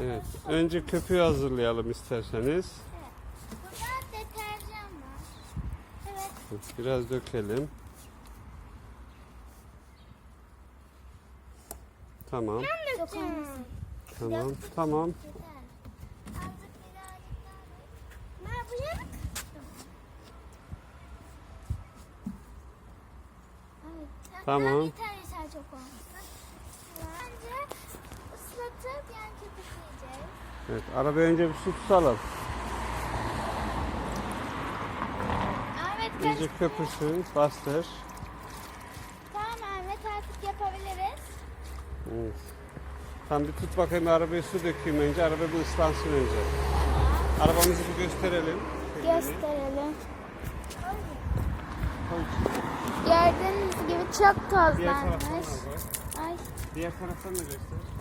Evet. Önce köpüğü hazırlayalım isterseniz. Burada deterjan var. Evet. Biraz dökelim. Tamam. Çok olmasın. Tamam. Tamam. Ne. Tamam. Evet. Arabaya önce bir su tutalım. Ahmet İyice kaç? köpürsün. Bastır. Tamam Ahmet artık yapabiliriz. Evet. Tamam bir tut bakayım arabaya su dökeyim önce. Araba bir ıslansın önce. Arabamızı bir gösterelim. Gösterelim. Koy. Gördüğünüz gibi çok Diğer taraftan tozlanmış. Ay Diğer taraftan da göster.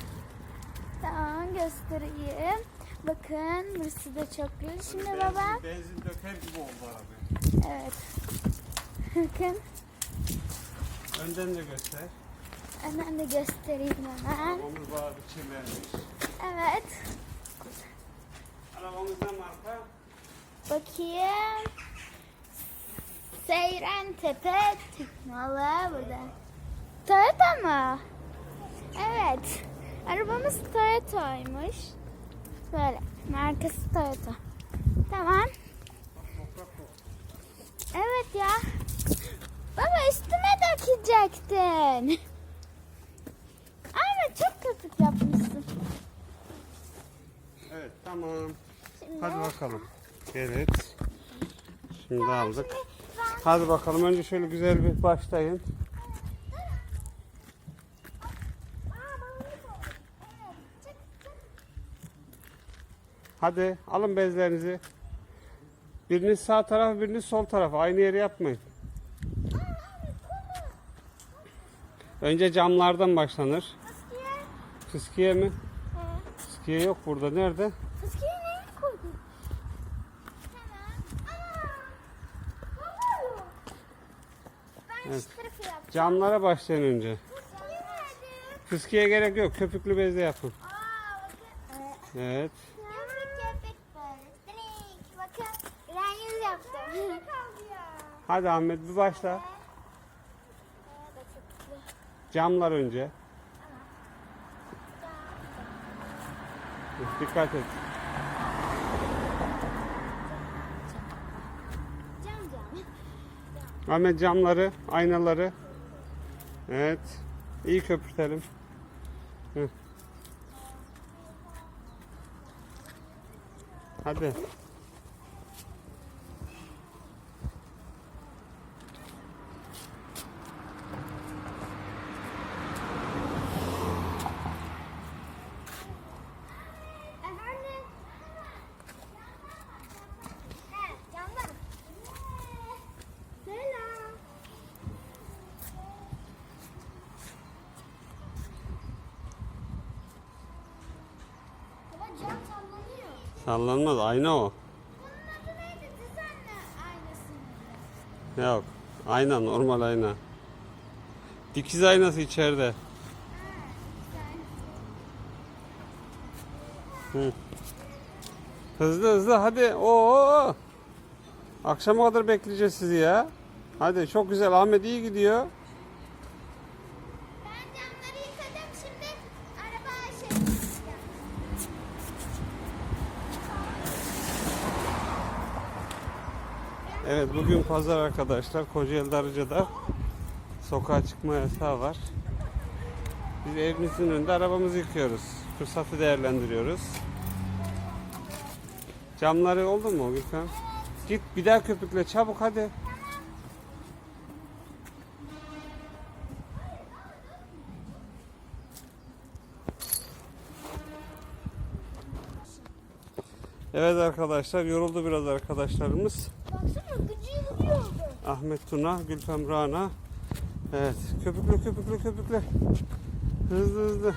Tamam göstereyim. Bakın burası da çok güzel. Şimdi Benzin- baba. Benzin döker gibi oldu araba. Evet. Bakın Önden de göster. hemen de göstereyim hemen. Arabamız bayağı bir kirlenmiş. Evet. Arabamız ne marka? Bakayım. Seyren Tepe Teknola burada. Toyota mı? Evet. Arabamız Toyota'ymış. Böyle. Markası Toyota. Tamam. Evet ya. Baba üstüme dökecektin. Ahmet çok köpük yapmışsın. Evet tamam. Şimdi, Hadi bakalım. Evet. Şimdi aldık. Şimdi ben- Hadi bakalım önce şöyle güzel bir başlayın. Hadi alın bezlerinizi. Biriniz sağ taraf, biriniz sol taraf. Aynı yere yapmayın. Önce camlardan başlanır. Fıskiye mi? Fıskiye yok burada. Nerede? Fıskiye neyi koydun? Evet. Camlara başlayın önce. Fıskiye? Fıskiye gerek yok. Köpüklü bezle yapın. Evet. Köpük köpük böyle. Direkt bakın. Ben yüz yaptım. Ne kaldı ya? Hadi Ahmet bir başla. Camlar önce. Dikkat et. Ahmet camları, aynaları. Evet. İyi köpürtelim. Hı. Hadi. Efendim? He, camlar. Selam. Baba cam sallanıyor. Sallanmaz. Ayna o. Yok. Ayna normal ayna. Dikiz aynası içeride. Hı. Hızlı hızlı hadi. Oo. Akşama kadar bekleyeceğiz sizi ya. Hadi çok güzel. Ahmet iyi gidiyor. Ben camları yıkadım. Şimdi araba şey yapacağım. Evet bugün pazar arkadaşlar. Kocaeli Darıca'da sokağa çıkma yasağı var. Biz evimizin önünde arabamızı yıkıyoruz. Fırsatı değerlendiriyoruz. Camları oldu mu Gülkan? Git bir daha köpükle çabuk hadi. Evet arkadaşlar yoruldu biraz arkadaşlarımız. Baksana oldu. Ahmet Tuna, Gülfem Rana. Evet köpüklü köpüklü köpüklü. Hızlı hızlı. E.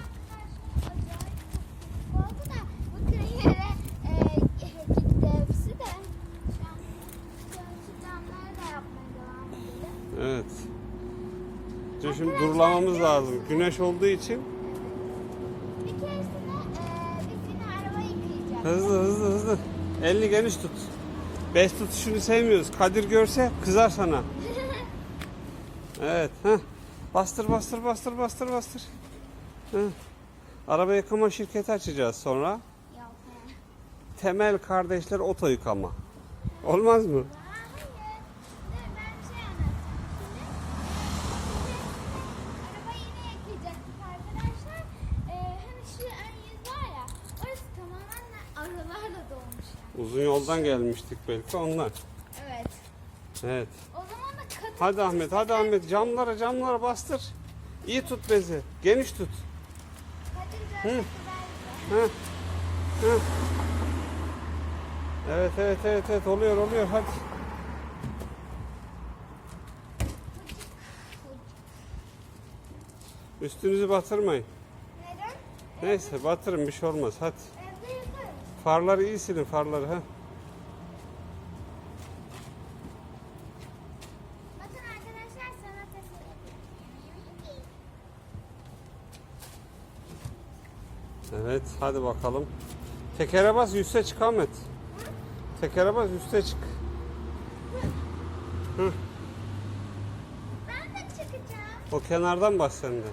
Evet. Şimdi, şimdi durulamamız lazım. Güneş olduğu için Bir keresinde e, biz yine Hızlı hızlı hızlı. Elini geniş tut. Bez tutuşunu sevmiyoruz. Kadir görse kızar sana. Evet. Heh. Bastır bastır bastır bastır bastır. Heh. Araba yıkama şirketi açacağız sonra. Temel kardeşler oto yıkama. Olmaz mı? Uzun yoldan gelmiştik belki ondan. Evet. Evet. O zaman da katı. Hadi Ahmet hadi Ahmet camlara camlara bastır. İyi tut bezi. Geniş tut. Kadir Hı. Hı. Hı. Evet evet evet evet oluyor oluyor hadi. Üstünüzü batırmayın. Neden? Neyse batırın bir şey olmaz hadi. Farları iyi silin farları ha. Evet hadi bakalım. Tekere bas üste çık Ahmet. Tekere bas üste çık. Hı. Ben de çıkacağım. O kenardan bas sen de.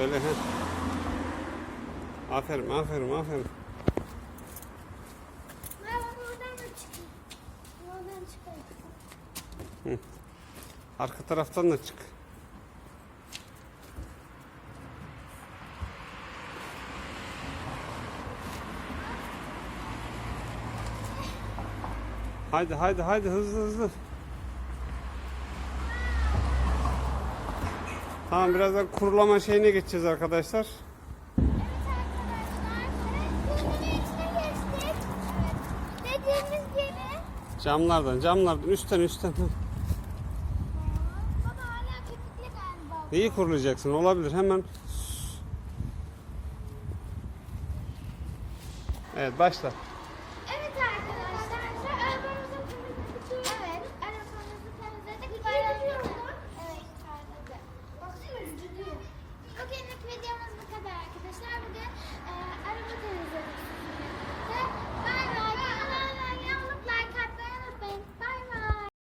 Öyle he. Aferin aferin aferin. Çıkayım. Arka taraftan da çık. Haydi haydi haydi hızlı hızlı. Tamam birazdan kurulama şeyine geçeceğiz arkadaşlar. Camlardan camlardan üstten üstten. Baba hala köpükle galiba. İyi kurulayacaksın olabilir hemen. Evet başla.